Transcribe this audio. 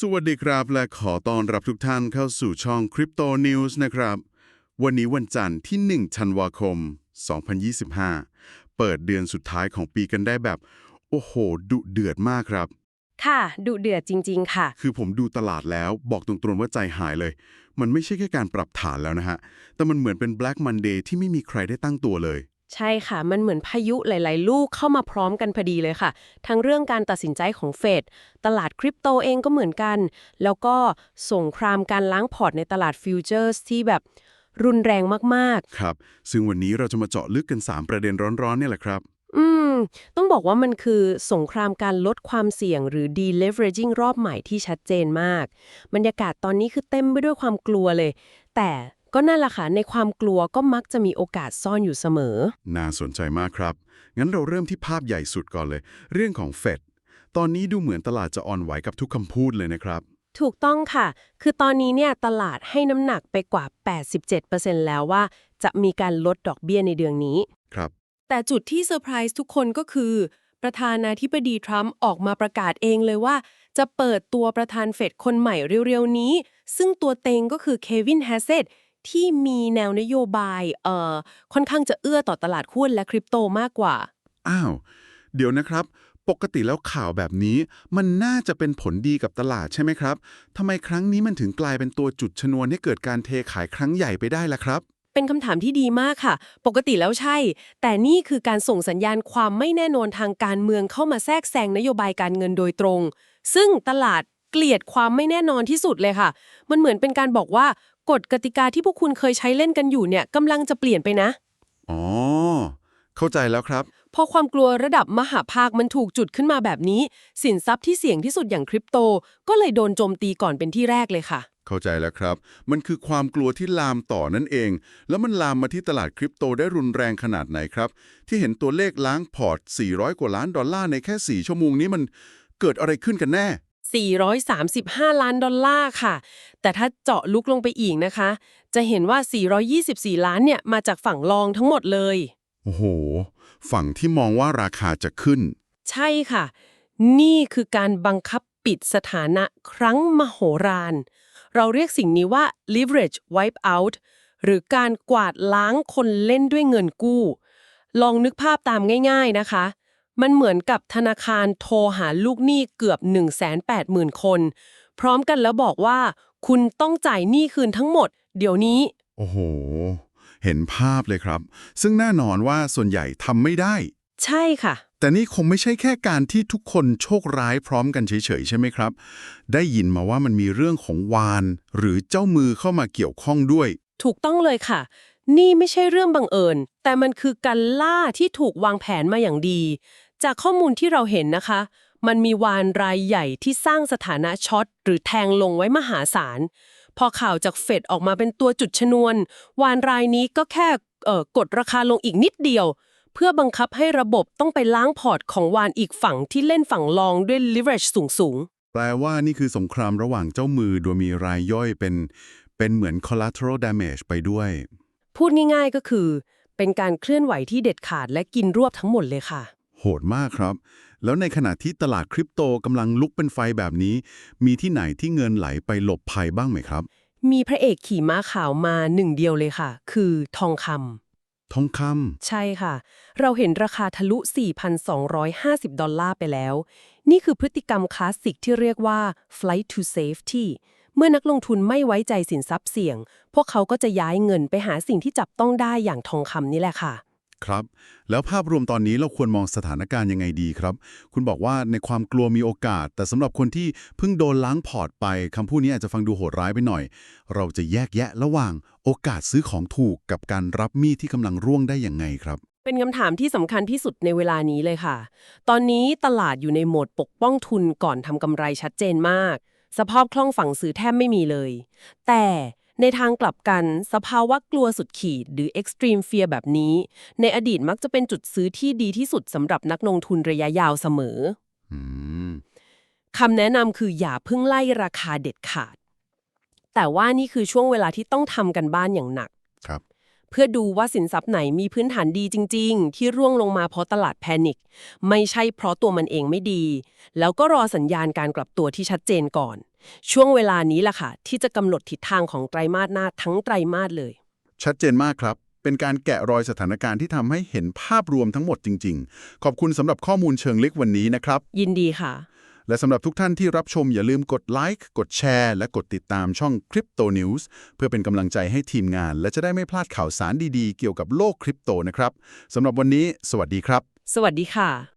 สวัสดีครับและขอต้อนรับทุกท่านเข้าสู่ช่อง Crypto News นะครับ วันนี้วันจันทร์ที่ 1 ธันวาคม 2025 เปิดเดือนสุดท้ายของปีกันได้แบบ โอ้โห ดุเดือดมากครับ ค่ะ ดุเดือดจริง ๆ ค่ะ คือผมดูตลาดแล้วบอกตรงๆว่าใจหายเลย มันไม่ใช่แค่การปรับฐานแล้วนะฮะ แต่มันเหมือนเป็น Black Monday ที่ไม่มีใครได้ตั้งตัวเลย ใช่ค่ะ มันเหมือนพายุหลาย ๆ ลูกเข้ามาพร้อมกันพอดีเลยค่ะ ทั้งเรื่องการตัดสินใจของเฟด ตลาดคริปโตเองก็เหมือนกัน แล้วก็สงครามการล้างพอร์ตในตลาดฟิวเจอร์สที่แบบรุนแรงมากครับ ซึ่งวันนี้เราจะมาเจาะลึกกัน 3 ประเด็นร้อนๆเนี่ยแหละครับๆอืม ต้องบอกว่ามันคือสงครามการลดความเสี่ยงหรือ deleveraging รอบใหม่ที่ชัดเจนมาก บรรยากาศตอนนี้คือเต็มไปด้วยความกลัวเลย แต่ ก็นั่นแหละค่ะในความกลัวก็มักจะมีโอกาสซ่อนอยู่เสมอ น่าสนใจมากครับ งั้นเราเริ่มที่ภาพใหญ่สุดก่อนเลย เรื่องของเฟดตอนนี้ดูเหมือนตลาดจะอ่อนไหวกับทุกคำพูดเลยนะครับ ถูกต้องค่ะ คือตอนนี้เนี่ยตลาดให้น้ำหนักไปกว่า 87%แล้วว่า จะมีการลดดอกเบี้ยในเดือนนี้ ครับ แต่จุดที่เซอร์ไพรส์ทุกคนก็คือ ประธานาธิบดีทรัมป์ออกมาประกาศเองเลยว่า จะเปิดตัวประธานเฟดคนใหม่เร็วๆนี้ ซึ่งตัวเต็งก็คือเควินแฮสเซต ที่มีแนวนโยบายเอ่อค่อนข้างจะเอื้อต่อตลาดหุ้นและคริปโตมากกว่า อ้าว เดี๋ยวนะครับ ปกติแล้วข่าวแบบนี้ มันน่าจะเป็นผลดีกับตลาดใช่ไหมครับทำไมครั้งนี้มันถึงกลายเป็นตัวจุดชนวนให้เกิดการเทขายครั้งใหญ่ไปได้ล่ะครับ เป็นคำถามที่ดีมากค่ะ ปกติแล้วใช่ แต่นี่คือการส่งสัญญาณความไม่แน่นอนทางการเมืองเข้ามาแทรกแซงนโยบายการเงินโดยตรง ซึ่งตลาดเกลียดความไม่แน่นอนที่สุดเลยค่ะ มันเหมือนเป็นการบอกว่า กฎกติกาที่พวกคุณเคยใช้เล่นกันอยู่เนี่ยกำลังจะเปลี่ยนไปนะ อ๋อ เข้าใจแล้วครับ พอความกลัวระดับมหาภาคมันถูกจุดขึ้นมาแบบนี้ สินทรัพย์ที่เสี่ยงที่สุดอย่างคริปโต ก็เลยโดนโจมตีก่อนเป็นที่แรกเลยค่ะ เข้าใจแล้วครับ มันคือความกลัวที่ลามต่อนั่นเอง แล้วมันลามมาที่ตลาดคริปโตได้รุนแรงขนาดไหนครับ ที่เห็นตัวเลขล้างพอร์ต 400 กว่าล้านดอลลาร์ในแค่ 4 ชั่วโมงนี้มันเกิดอะไรขึ้นกันแน่ 435 ล้านดอลลาร์ค่ะ แต่ถ้าเจาะลุกลงไปอีกนะคะ จะเห็นว่า 424 ล้านเนี่ยมาจากฝั่งรองทั้งหมดเลย โอ้โห ฝั่งที่มองว่าราคาจะขึ้น ใช่ค่ะ นี่คือการบังคับปิดสถานะครั้งมโหฬารเราเรียกสิ่งนี้ว่า leverage wipe out หรือการกวาดล้างคนเล่นด้วยเงินกู้ ลองนึกภาพตามง่าย ๆนะคะ มันเหมือนกับธนาคารโทรหาลูกหนี้เกือบ 180,000 คน พร้อมกันแล้วบอกว่า คุณต้องจ่ายหนี้คืนทั้งหมด เดี๋ยวนี้ โอ้โห เห็นภาพเลยครับ ซึ่งแน่นอนว่าส่วนใหญ่ทำไม่ได้ ใช่ค่ะ แต่นี่คงไม่ใช่แค่การที่ทุกคนโชคร้ายพร้อมกันเฉยๆ ใช่ไหมครับ ได้ยินมาว่ามันมีเรื่องของวาน หรือเจ้ามือเข้ามาเกี่ยวข้องด้วย ถูกต้องเลยค่ะ นี่ไม่ใช่เรื่องบังเอิญ แต่มันคือการล่าที่ถูกวางแผนมาอย่างดี จากข้อมูลที่เราเห็นนะคะ มันมีวานรายใหญ่ที่สร้างสถานะช็อตหรือแทงลงไว้มหาศาล พอข่าวจากเฟดออกมาเป็นตัวจุดชนวน วานรายนี้ก็แค่เอ่อกดราคาลงอีกนิดเดียว เพื่อบังคับให้ระบบต้องไปล้างพอร์ตของวานอีกฝั่งที่เล่นฝั่งรองด้วย leverage สูงๆแปลว่านี่คือสงครามระหว่างเจ้ามือโดยมีรายย่อยเป็น เป็นเหมือน collateral damage ไปด้วย พูดง่ายๆก็คือ เป็นการเคลื่อนไหวที่เด็ดขาดและกินรวบทั้งหมดเลยค่ะ โหดมากครับ แล้วในขณะที่ตลาดคริปโตกำลังลุกเป็นไฟแบบนี้ มีที่ไหนที่เงินไหลไปหลบภัยบ้างไหมครับ มีพระเอกขี่ม้าขาวมาหนึ่งเดียวเลยค่ะ คือทองคำทองคใช่ค่ะ เราเห็นราคาทะลุ 4,250 ดอลลาร์ไปแล้ว นี่คือพฤติกรรมคลาสสิกที่เรียกว่า flight to safety เมื่อนักลงทุนไม่ไว้ใจสินทรัพย์เสี่ยง พวกเขาก็จะย้ายเงินไปหาสิ่งที่จับต้องได้อย่างทองคำนี่แหละค่ะำ ครับ แล้วภาพรวมตอนนี้เราควรมองสถานการณ์ยังไงดีครับ คุณบอกว่าในความกลัวมีโอกาส แต่สำหรับคนที่เพิ่งโดนล้างพอร์ตไปคำพูดนี้อาจจะฟังดูโหดร้ายไปหน่อย เราจะแยกแยะระหว่างโอกาสซื้อของถูกกับการรับมีดที่กำลังร่วงได้ยังไงครับเป็นคำถามที่สำคัญที่สุดในเวลานี้เลยค่ะ ตอนนี้ตลาดอยู่ในโหมดปกป้องทุนก่อนทำกำไรชัดเจนมาก สภาพคล่องฝั่งซื้อแทบไม่มีเลย แต่ ในทางกลับกัน สภาวะกลัวสุดขีด หรือ extreme fear แบบนี้ ในอดีตมักจะเป็นจุดซื้อที่ดีที่สุดสำหรับนักลงทุนระยะยาวเสมออืมคำแนะนำคืออย่าเพิ่งไล่ราคาเด็ดขาด แต่ว่านี่คือช่วงเวลาที่ต้องทำกันบ้านอย่างหนักครับเเพื่อดูว่าสินทรัพย์ไหนมีพื้นฐานดีจริง ๆ ที่ร่วงลงมาเพราะตลาดแพนิคไม่ใช่เพราะตัวมันเองไม่ดี แล้วก็รอสัญญาณการกลับตัวที่ชัดเจนก่อน ช่วงเวลานี้แหละค่ะ ที่จะกำหนดทิศทางของไตรมาสหน้าทั้งไตรมาสเลย ชัดเจนมากครับเป็นการแกะรอยสถานการณ์ที่ทำให้เห็นภาพรวมทั้งหมดจริง ๆ ขอบคุณสำหรับข้อมูลเชิงลึกวันนี้นะครับ ยินดีค่ะ และสำหรับทุกท่านที่รับชมอย่าลืมกดไลค์กดแชร์และกดติดตามช่อง Crypto News เพื่อเป็นกำลังใจให้ทีมงาน และจะได้ไม่พลาดข่าวสารดีๆ เกี่ยวกับโลกคริปโตนะครับสำหรับวันนี้ สวัสดีครับ สวัสดีค่ะ